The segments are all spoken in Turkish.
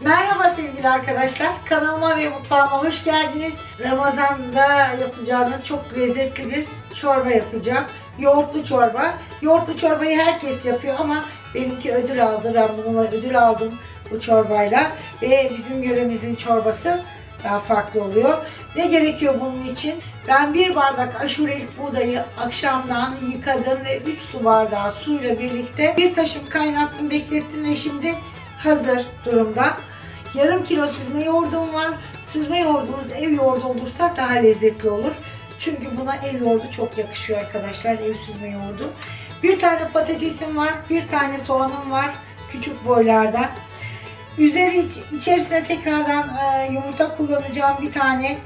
Merhaba sevgili arkadaşlar. Kanalıma ve mutfağıma hoş geldiniz. Ramazan'da yapacağınız çok lezzetli bir çorba yapacağım. Yoğurtlu çorba. Yoğurtlu çorbayı herkes yapıyor ama benimki ödül aldı. Ben bununla ödül aldım bu çorbayla. Ve bizim yöremizin çorbası daha farklı oluyor. Ne gerekiyor bunun için? Ben bir bardak aşurelik buğdayı akşamdan yıkadım ve 3 su bardağı suyla birlikte bir taşım kaynattım, beklettim ve şimdi hazır durumda. Yarım kilo süzme yoğurdum var. Süzme yoğurdunuz ev yoğurdu olursa daha lezzetli olur. Çünkü buna ev yoğurdu çok yakışıyor arkadaşlar. Ev süzme yoğurdu. Bir tane patatesim var. Bir tane soğanım var. Küçük boylardan. Üzeri iç- içerisine tekrardan e, yumurta kullanacağım bir tane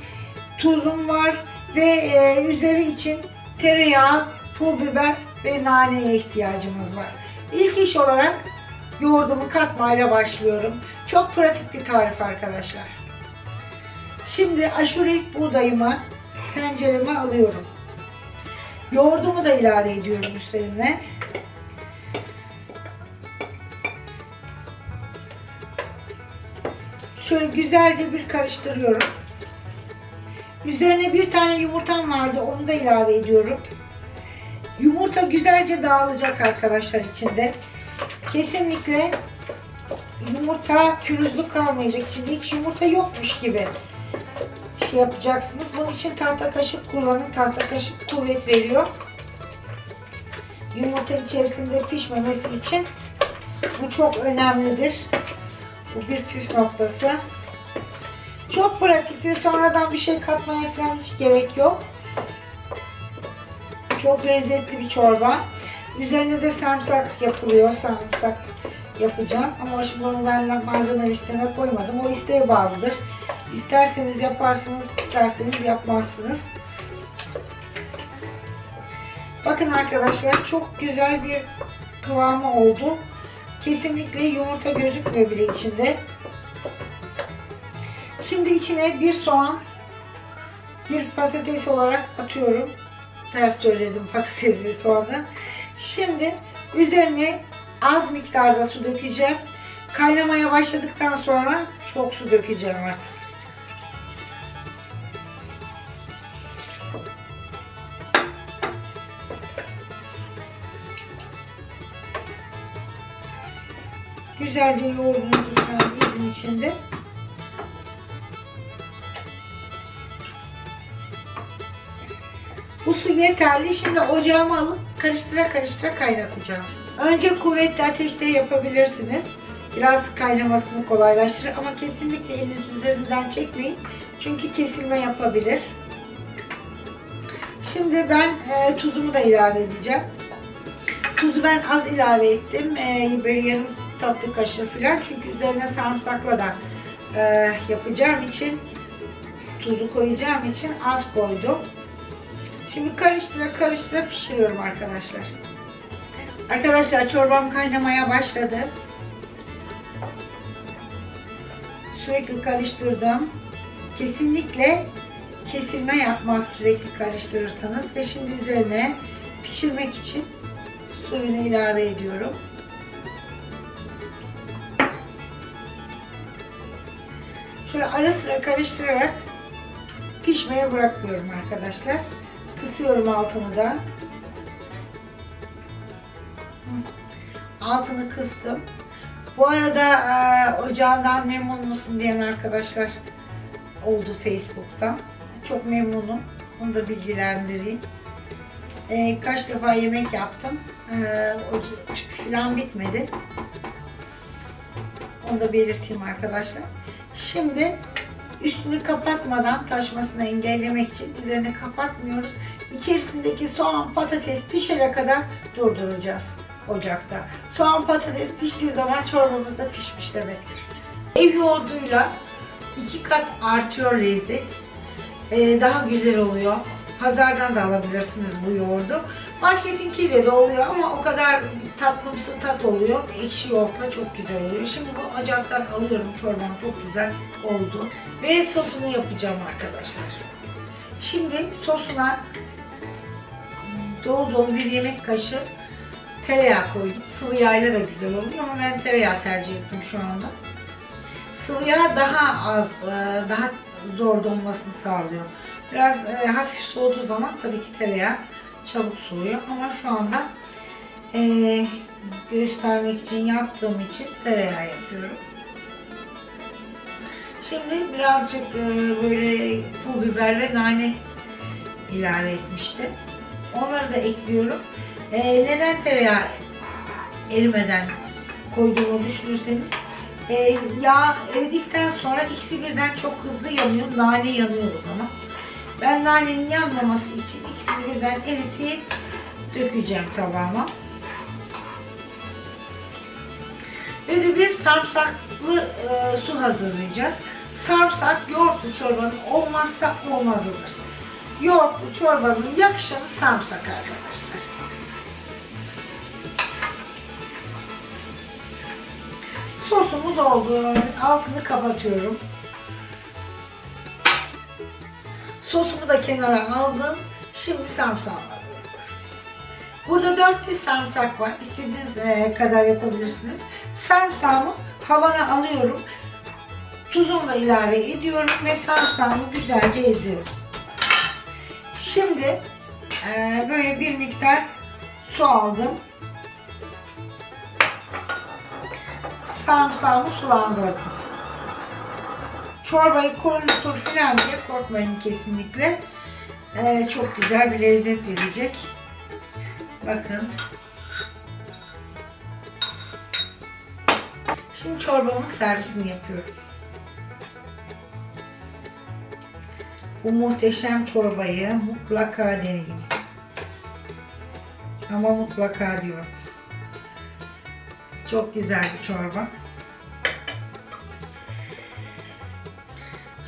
tuzum var ve e, üzeri için tereyağı, pul biber ve naneye ihtiyacımız var. İlk iş olarak yoğurdumu katmayla başlıyorum. Çok pratik bir tarif arkadaşlar. Şimdi aşurelik buğdayımı tencereme alıyorum. Yoğurdumu da ilave ediyorum üstlerine. Şöyle güzelce bir karıştırıyorum. Üzerine bir tane yumurtam vardı. Onu da ilave ediyorum. Yumurta güzelce dağılacak arkadaşlar içinde. Kesinlikle yumurta pürüzlü kalmayacak. İçinde hiç yumurta yokmuş gibi şey yapacaksınız. Bunun için tahta kaşık kullanın. Tahta kaşık kuvvet veriyor. Yumurta içerisinde pişmemesi için bu çok önemlidir. Bu bir püf noktası. Çok pratik ve sonradan bir şey katmaya falan hiç gerek yok. Çok lezzetli bir çorba. Üzerine de sarımsak yapılıyor. Sarımsak yapacağım. Ama şimdi onu ben malzeme listeme koymadım. O isteğe bağlıdır. İsterseniz yaparsınız, isterseniz yapmazsınız. Bakın arkadaşlar çok güzel bir kıvamı oldu. Kesinlikle yumurta gözükmüyor bile içinde. Şimdi içine bir soğan, bir patates olarak atıyorum. Ters söyledim patates ve soğanı. Şimdi üzerine az miktarda su dökeceğim. Kaynamaya başladıktan sonra çok su dökeceğim artık. Güzelce yoğurdunuzu falan ezin içinde. Bu su yeterli. Şimdi ocağıma alıp karıştıra karıştıra kaynatacağım. Önce kuvvetli ateşte yapabilirsiniz. Biraz kaynamasını kolaylaştırır ama kesinlikle eliniz üzerinden çekmeyin. Çünkü kesilme yapabilir. Şimdi ben e, tuzumu da ilave edeceğim. Tuzu ben az ilave ettim. E, böyle yarım tatlı kaşığı falan. Çünkü üzerine sarımsakla da e, yapacağım için tuzu koyacağım için az koydum. Şimdi karıştıra karıştıra pişiriyorum arkadaşlar. Arkadaşlar çorbam kaynamaya başladı. Sürekli karıştırdım. Kesinlikle kesilme yapmaz sürekli karıştırırsanız ve şimdi üzerine pişirmek için suyunu ilave ediyorum. Şöyle ara sıra karıştırarak pişmeye bırakıyorum arkadaşlar. Kısıyorum altını da. Altını kıstım. Bu arada e, ocağından memnun musun diyen arkadaşlar oldu Facebook'tan. Çok memnunum. Onu da bilgilendireyim. E, kaç defa yemek yaptım. E, filan bitmedi. Onu da belirteyim arkadaşlar. Şimdi üstünü kapatmadan taşmasını engellemek için üzerine kapatmıyoruz. İçerisindeki soğan, patates pişene kadar durduracağız ocakta. Soğan, patates piştiği zaman çorbamız da pişmiş demektir. Ev yoğurduyla iki kat artıyor lezzet. Ee, daha güzel oluyor. Pazardan da alabilirsiniz bu yoğurdu. Marketinkiyle de oluyor ama o kadar tatlımsı tat oluyor. Ekşi yoğurtla çok güzel oluyor. Şimdi bu ocaktan alıyorum. Çorbam çok güzel oldu. Ve sosunu yapacağım arkadaşlar. Şimdi sosuna dolu dolu bir yemek kaşığı tereyağı koydum. Sıvı yağıyla da güzel oluyor ama ben tereyağı tercih ettim şu anda. sıvı yağ daha az, e, daha zor donmasını sağlıyor. Biraz e, hafif soğuduğu zaman tabii ki tereyağı çabuk soğuyor ama şu anda e, göstermek için yaptığım için tereyağı yapıyorum. Şimdi birazcık e, böyle pul biber ve nane ilave etmiştim. Onları da ekliyorum. E, neden tereyağı erimeden koyduğumu düşünürseniz e, yağ eridikten sonra ikisi birden çok hızlı yanıyor. Nane yanıyor o zaman. Ben nanenin yanmaması için ikisini birden eritip dökeceğim tabağıma. De bir sarımsaklı e, su hazırlayacağız. Sarımsak yoğurtlu çorbanın olmazsa olmazıdır. Yoğurtlu çorbanın yakışanı sarımsak arkadaşlar. Sosumuz oldu. Altını kapatıyorum. Sosumu da kenara aldım. Şimdi sarımsağı alıyorum. Burada 4 diş sarımsak var. İstediğiniz e, kadar yapabilirsiniz. Sarımsağımı havana alıyorum. Tuzumu da ilave ediyorum ve sarımsağımı güzelce eziyorum. Şimdi e, böyle bir miktar su aldım. Sarımsağımı sulandırdım. Çorbayı koyunutur falan diye korkmayın kesinlikle. Ee, çok güzel bir lezzet verecek. Bakın. Şimdi çorbamın servisini yapıyorum. Bu muhteşem çorbayı mutlaka deneyin. Ama mutlaka diyorum. Çok güzel bir çorba.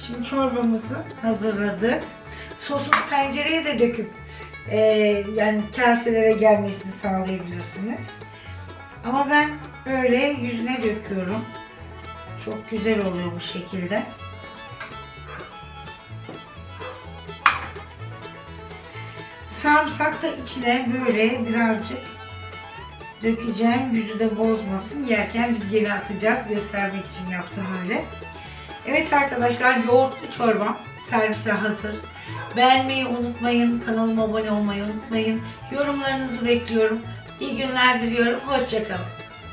Şimdi çorbamızı hazırladık. Sosunu tencereye de döküp e, yani kaselere gelmesini sağlayabilirsiniz. Ama ben böyle yüzüne döküyorum. Çok güzel oluyor bu şekilde. Sarımsak da içine böyle birazcık dökeceğim. Yüzü de bozmasın. Yerken biz geri atacağız. Göstermek için yaptım öyle. Evet arkadaşlar yoğurtlu çorbam servise hazır. Beğenmeyi unutmayın. Kanalıma abone olmayı unutmayın. Yorumlarınızı bekliyorum. İyi günler diliyorum. Hoşçakalın.